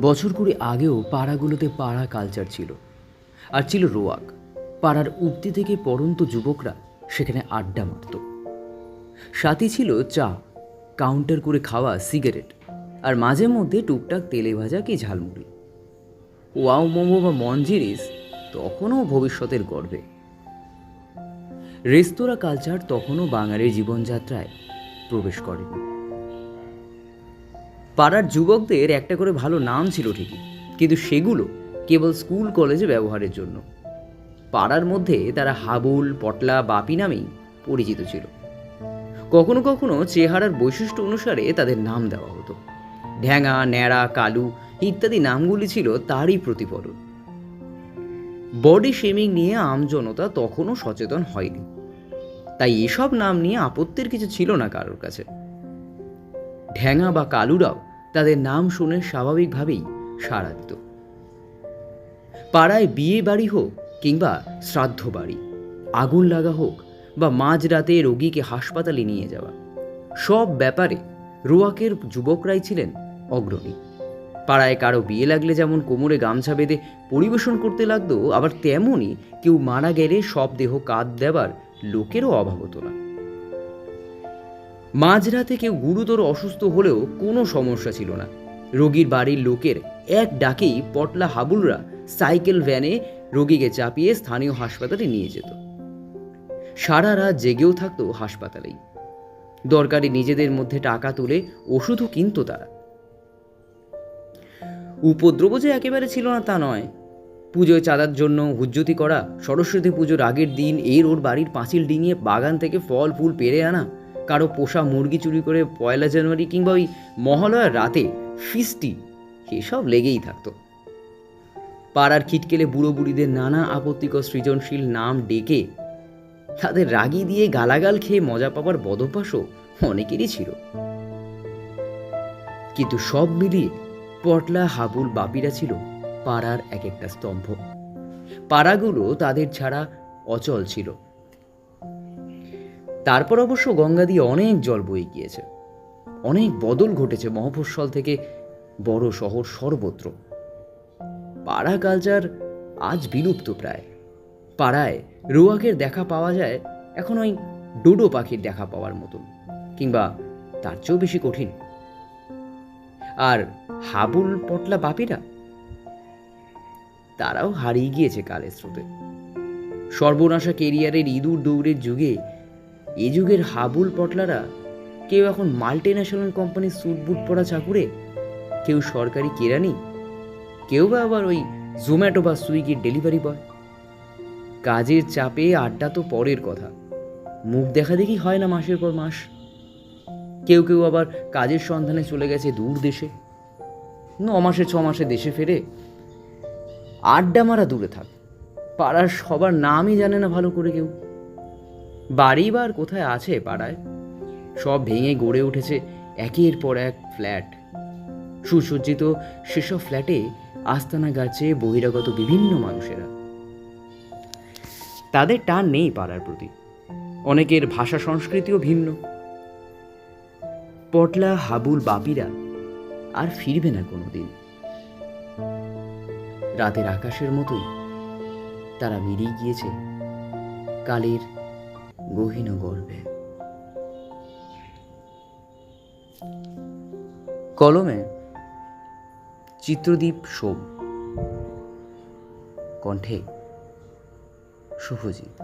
বছর কুড়ি আগেও পাড়াগুলোতে পাড়া কালচার ছিল। আর ছিল রোয়াক। পাড়ার উক্তি থেকে পরন্ত যুবকরা সেখানে আড্ডা মারত। সাথী ছিল চা কাউন্টার করে খাওয়া সিগারেট আর মাঝে মধ্যে টুকটাক তেলে ভাজা কি ঝালমুড়ি। ওয়াও মোমো বা মঞ্জিরিস তখনও ভবিষ্যতের গর্বে। রেস্তোরাঁ কালচার তখনও বাঙালির জীবনযাত্রায় প্রবেশ করেনি। পাড়ার যুবকদের একটা করে ভালো নাম ছিল ঠিকই, কিন্তু সেগুলো কেবল স্কুল, কলেজে ব্যবহারের জন্য। পাড়ার মধ্যে তারা হাবুল, পটলা, বাপি নামেই পরিচিত ছিল। কখনো কখনো চেহারার বৈশিষ্ট্য অনুসারে তাদের নাম দেওয়া হতো। ঢ্যাঙা ন্যাড়া, কালু ইত্যাদি নামগুলি ছিল তারই প্রতিফলন। বডি শেমিং নিয়ে আমজনতা তখনও সচেতন হয়নি। তাই এসব নাম নিয়ে আপত্তির কিছু ছিল না কারোর কাছে। ঢ্যাঙা বা কালুরাও তাদের নাম শুনে স্বাভাবিকভাবেই সাড়া দিত। পাড়ায় বিয়ে বাড়ি হোক কিংবা শ্রাদ্ধ বাড়ি, আগুন লাগা হোক বা মাঝরাতে রোগীকে হাসপাতালে নিয়ে যাওয়া, সব ব্যাপারে রোয়াকের যুবকরাই ছিলেন অগ্রণী। পাড়ায় কারও বিয়ে লাগলে যেমন কোমরে গামছা বেঁধে পরিবেশন করতে লাগতো, আবার তেমনই কেউ মারা গেলে সব দেহ কাঁধ দেবার লোকেরও অভাব হতো না। মাঝরাতে কেউ গুরুতর অসুস্থ হলেও কোনো সমস্যা ছিল না। রোগীর বাড়ির লোকের এক ডাকেই পটলা হাবুলরা সাইকেল ভ্যানে রোগীকে চাপিয়ে স্থানীয় হাসপাতালে নিয়ে যেত। সারা রাত জেগেও থাকতো হাসপাতালেই। দরকারি নিজেদের মধ্যে টাকা তুলে ওষুধও কিনতো তারা। উপদ্রব যে একেবারে ছিল না তা নয়। পুজোয় চাঁদার জন্য হুজ্জতি করা, সরস্বতী পুজোর আগের দিন এর ওর বাড়ির পাঁচিল ডিঙিয়ে বাগান থেকে ফল, ফুল পেরে আনা কারও পোষা মুরগি চুরি করে পয়লা জানুয়ারি কিংবা ওই মহালয়ার রাতে ফিস্টি এসব লেগেই থাকতো। পাড়ার খিটকেলে বুড়ো বুড়িদের নানা আপত্তিকর সৃজনশীল নাম ডেকে তাদের রাগি দিয়ে গালাগাল খেয়ে মজা পাবার বদভ্যাসও অনেকেরই ছিল। কিন্তু সব মিলিয়ে পটলা, হাবুল, বাপিরা ছিল পাড়ার এক একটা স্তম্ভ। পাড়াগুলো তাদের ছাড়া অচল ছিল। তারপর অবশ্য গঙ্গা দিয়ে অনেক জল বয়ে গিয়েছে। অনেক বদল ঘটেছে মহাফস্বল থেকে বড় শহর সর্বত্র। পাড়া কালচার আজ বিলুপ্ত প্রায়। পাড়ায় রোয়াকের দেখা পাওয়া যায় এখন ওই ডোডো পাখির দেখা পাওয়ার মতন, কিংবা তার চেয়েও বেশি কঠিন। আর হাবুল পটলা বাপিরা? তারাও হারিয়ে গিয়েছে কালের স্রোতে। সর্বনাশা কেরিয়ারের ইঁদুর দৌড়ের যুগে এ যুগের হাবুল পটলারা কেউ এখন মাল্টি ন্যাশনাল কোম্পানির স্যুট বুট পরা চাকুরে, কেউ সরকারি কেরানি, কেউ বা আবার ওই জোম্যাটো বা সুইগির ডেলিভারি বয়। কাজের চাপে আড্ডা তো পরের কথা। মুখ দেখা দেখি হয় না মাসের পর মাস। কেউ কেউ আবার কাজের সন্ধানে চলে গেছে দূর দেশে। ন মাসে, ছ মাসে দেশে ফেরে আড্ডা মারা দূরে থাক। পাড়ার সবার নামই জানে না ভালো করে কেউ। বাড়ি বার কোথায় আছে পাড়ায়? সব ভেঙে গড়ে উঠেছে একের পর এক ফ্ল্যাট। সুসজ্জিত সেসব ফ্ল্যাটে আস্তানা গাছে বহিরাগত বিভিন্ন মানুষেরা। তাদের টান নেই পাড়ার প্রতি। অনেকের ভাষা সংস্কৃতিও ভিন্ন। পটলা, হাবুল, বাপিরা আর ফিরবে না কোনোদিন। রাতের আকাশের মতোই তারা মিলিয়ে গিয়েছে কালের গহীন গর্বে। কলমে চিত্রদীপ সোম কণ্ঠে শুভজিৎ।